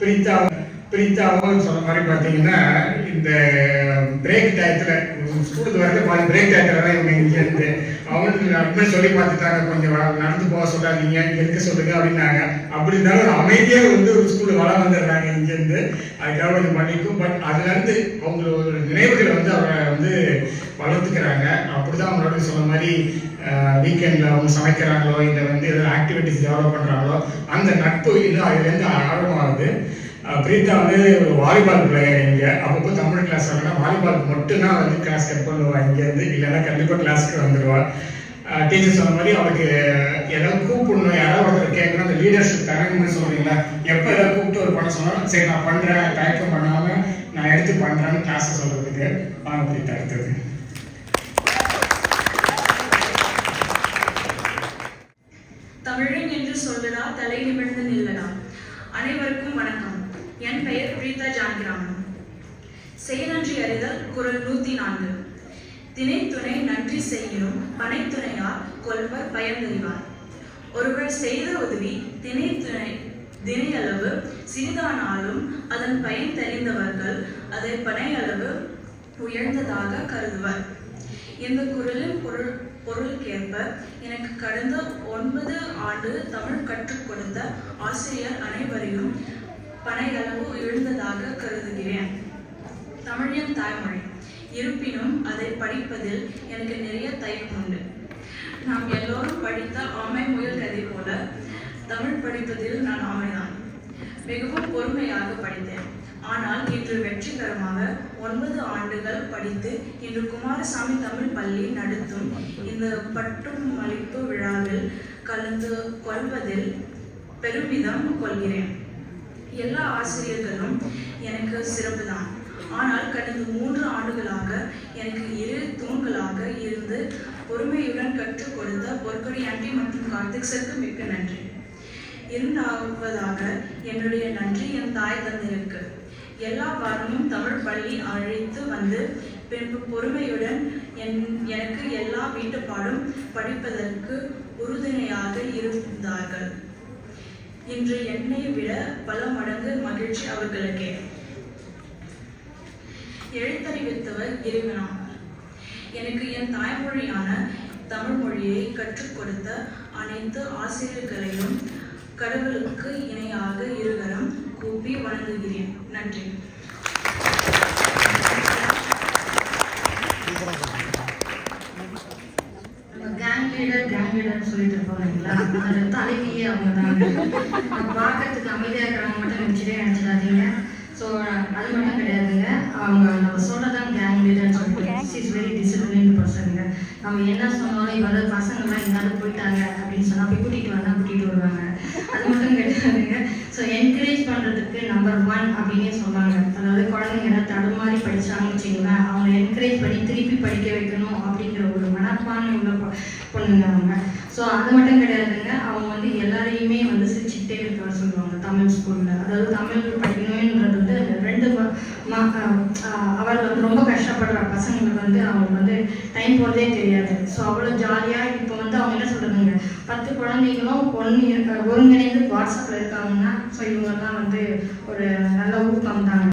பிரீத்தாவும் பிரீத்தாவும் சொன்ன மாதிரி பார்த்தீங்கன்னா இந்த பிரேக் டயத்தில் ஸ்கூலுக்கு வரது பாதி பிரேக் டயத்தில் தான் இவங்க இங்கே அவனுக்கு அப்படி சொல்லி பார்த்துட்டாங்க. கொஞ்சம் நடந்து போக சொல்லாதீங்க. இங்கே இருக்க சொல்லுங்க அப்படின்னாங்க. அப்படி இருந்தாலும் ஒரு அமைதியாக வந்து ஒரு ஸ்கூல் வர வந்துடுறாங்க இங்கேருந்து அதுக்காக கொஞ்சம் பண்ணிக்கும் பட் அதுலேருந்து அவங்களோட நினைவுகளை வந்து அவரை வந்து வளர்த்துக்கிறாங்க. அப்படிதான் அவங்களோட சொன்ன மாதிரி வீக்கெண்டில் அவங்க சமைக்கிறாங்களோ இல்லை வந்து ஏதாவது ஆக்டிவிட்டிஸ் டெவலப் பண்ணுறாங்களோ அந்த நட்பு இன்னும் அதுலேருந்து ஆழமாகுது ஆகுது பிரீத்தா வந்து ஒரு வாலிபால் பிளேயர் இங்கே. அப்பப்போ தமிழ் கிளாஸ் வரனா வாலிபால் மட்டும்தான் வந்து கிளாஸ் கட் பண்ணுவா இங்கேருந்து இல்லைன்னா கண்டிப்பாக கிளாஸ்க்கு வந்துடுவா டீச்சர் சொன்ன மாதிரி அவளுக்கு ஏதாவது கூப்பிடணும். யாராவது ஒருத்தர் கேட்கணும். அந்த லீடர்ஷிப் தரணும்னு சொல்கிறீங்களா எப்போ ஏதாவது கூப்பிட்டு ஒரு படம் சொன்னாலும் சரி நான் பண்ணுறேன் தயக்கம் பண்ணாமல் நான் எடுத்து பண்ணுறேன்னு கிளாஸை சொல்கிறதுக்கு வாங்க பிரீத்தா அடுத்தது. தமிழன் என்று சொல்லடா தலை நிமிர்ந்து நில்லடா அனைவருக்கும் வணக்கம். என் பெயர் பிரீதா ஜானகிராமன். செயலன்றி அறிதல் குரல் நூத்தி நான்கு. திணை துணை நன்றி செய்யினும் பனைத்துணையார் கொள்வர் பயந்தறிவார். ஒருவர் செய்த உதவி திணை துணை தினையளவு சிறிதானாலும் அதன் பயன் தெரிந்தவர்கள் அதை பனையளவு உயர்ந்ததாக கருதுவர். இந்த குரலின் பொருள் பொருளுக்கேற்ப எனக்கு கடந்த ஒன்பது ஆண்டு தமிழ் கற்றுக் கொடுத்த ஆசிரியர் அனைவரையும் பனையளவு எழுந்ததாக கருதுகிறேன். தமிழின் தாய்மொழி. இருப்பினும் அதை படிப்பதில் எனக்கு நிறைய தயக்கமுண்டு நாம் எல்லோரும் படித்த ஆமை முயல் கதை போல தமிழ் படிப்பதில் நான் ஆமைதான். மிகவும் பொறுமையாக படித்தேன். ஆனால் இன்று வெற்றிகரமாக ஒன்பது ஆண்டுகள் படித்து இன்று குமாரசாமி தமிழ் பள்ளி நடத்தும் இந்த பட்டும் அளிப்பு விழாவில் கலந்து கொள்வதில் பெருமிதம் கொள்கிறேன். எல்லா ஆசிரியர்களும் எனக்கு சிறப்புதான். ஆனால் கடந்த மூன்று ஆண்டுகளாக எனக்கு இரு தூண்களாக இருந்து பொறுமையுடன் கற்றுக் கொடுத்த பொற்கொடி ஆண்டி மற்றும் கார்த்திக் சருக்கு மிக்க நன்றி. இரண்டாவதாக என்னுடைய நன்றி என் தாய் தந்தையருக்கு. எல்லா வாரமும் தமிழ் பள்ளி அழைத்து வந்து பின்பு பொறுமையுடன் என் எனக்கு எல்லா வீட்டுப்பாடும் படிப்பதற்கு உறுதுணையாக இருந்தார்கள். இன்று என்னை விட பல மடங்கு மகிழ்ச்சி அவர்களுக்கே. எழுத்தறிவித்தவர் இறைவனாம். எனக்கு என் தாய்மொழியான தமிழ் மொழியை கற்றுக் கொடுத்த அனைத்து ஆசிரியர்களையும் கடவுளுக்கு இணையாக இருவரம் கூப்பி வணங்குகிறேன். நன்றி கேங் லீடர் கேங் லீடர்னு சொல்லிட்டு இருப்போம் இல்லைங்களா தலைவியே அவங்க தான் பார்க்கறதுக்கு அமைதியாக இருக்கிறவங்க மட்டும் நினச்சிட்டே நினச்சிடாதீங்க. ஸோ அது மட்டும் கிடையாதுங்க. அவங்க நம்ம சொல்கிறதான் கேங் லீடர்னு சொல்லிட்டு இஸ் வெரி டிசிப்ளின் பர்சனுங்க நம்ம என்ன சொன்னாலும் இப்போ வந்து பசங்கள்லாம் இருந்தாலும் போயிட்டாங்க அப்படின்னு சொன்னால் போய் கூட்டிகிட்டு வந்தால் கூட்டிகிட்டு வருவாங்க. அது மட்டும் கிடையாதுங்க. ஸோ என்கரேஜ் பண்ணுறதுக்கு நம்பர் ஒன் அப்படின்னே சொன்னாங்க. அதாவது குழந்தைங்க என்ன தடுமாறி படிச்சாங்கன்னு வச்சுக்கோங்களேன். அவங்களை என்கரேஜ் பண்ணி திருப்பி படிக்க வைக்கணும் அப்படிங்கிற ஒரு மனப்பான்மை உள்ள பொண்ணுங்க ஸோ அது மட்டும் கிடையாதுங்க. அவங்க வந்து எல்லாரையுமே வந்து சிரிச்சுக்கிட்டே இருக்க சொல்லுவாங்க தமிழ் ஸ்கூலில் அதாவது தமிழ் படிக்கணுன்றது வந்து ரெண்டு அவள் வந்து ரொம்ப கஷ்டப்படுற பசங்களுக்கு வந்து அவங்களுக்கு வந்து டைம் போகிறதே தெரியாது. ஸோ அவ்வளோ ஜாலியாக இப்போ வந்து அவங்க என்ன சொல்கிறதுங்க பத்து குழந்தைங்களும் ஒன்று ஒருங்கிணைந்து வாட்ஸ்அப்பில் இருக்காங்கன்னா ஸோ இவங்கெல்லாம் வந்து ஒரு நல்ல ஊக்கம் தாங்க.